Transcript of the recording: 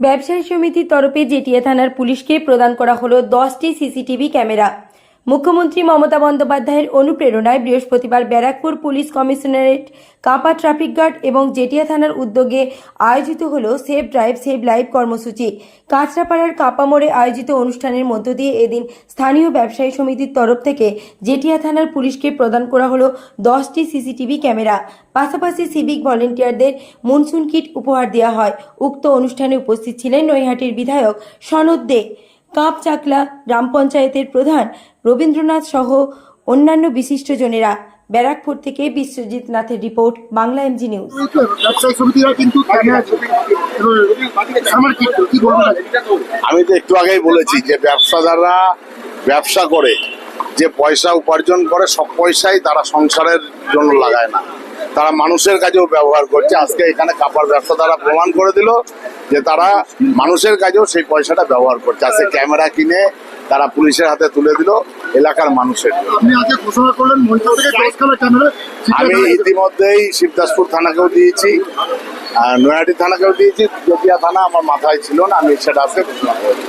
ব্যবসায়ী সমিতির তরফে জেটিয়া থানার পুলিশকে প্রদান করা হলো দশটি সিসিটিভি ক্যামেরা। মুখ্যমন্ত্রী মমতা বন্দ্যোপাধ্যায়ের অনুপ্রেরণায় বৃহস্পতিবার ব্যারাকপুর পুলিশ কমিশনারেট, কাপা ট্রাফিক গার্ড এবং জেটিয়া থানার উদ্যোগে আয়োজিত হল সেভ ড্রাইভ সেভ লাইভ কর্মসূচি। কাঁচরাপাড়ার কাপা মোড়ে আয়োজিত অনুষ্ঠানের মধ্য দিয়ে এদিন স্থানীয় ব্যবসায়ী সমিতির তরফ থেকে জেটিয়া থানার পুলিশকে প্রদান করা হলো দশটি সিসিটিভি ক্যামেরা। পাশাপাশি সিভিক ভলেন্টিয়ারদের মনসুন কিট উপহার দেওয়া হয়। উক্ত অনুষ্ঠানে উপস্থিত ছিলেন নৈহাটির বিধায়ক সনদ দে। কাপ চাকলা গ্রাম পঞ্চায়েতের প্রধান রবীন্দ্রনাথ সহ অন্যান্য বিশিষ্টজনেরা ব্যারাকপুর থেকে বিশ্বজিৎ নাথের রিপোর্ট, বাংলা এমজি নিউজ আমি তো একটু আগেই বলেছি যে ব্যবসাদাররা ব্যবসা করে, যে পয়সা উপার্জন করে, সব পয়সাই তারা সংসারের জন্য লাগায় না। তারা মানুষের কাজেও ব্যবহার করছে। আজকে এখানে কাপড় ব্যবসা তারা প্রমাণ করে দিল যে তারা মানুষের কাজেও সেই পয়সাটা ব্যবহার করছে। আর আজকে ক্যামেরা কিনে তারা পুলিশের হাতে তুলে দিল এলাকার মানুষের। আমি ইতিমধ্যেই শিবদাসপুর থানাকেও দিয়েছি আর নয়াটি থানাকেও দিয়েছি জটিয়া থানা আমার মাথায় ছিল না আমি সেটা আজকে ঘোষণা করেছি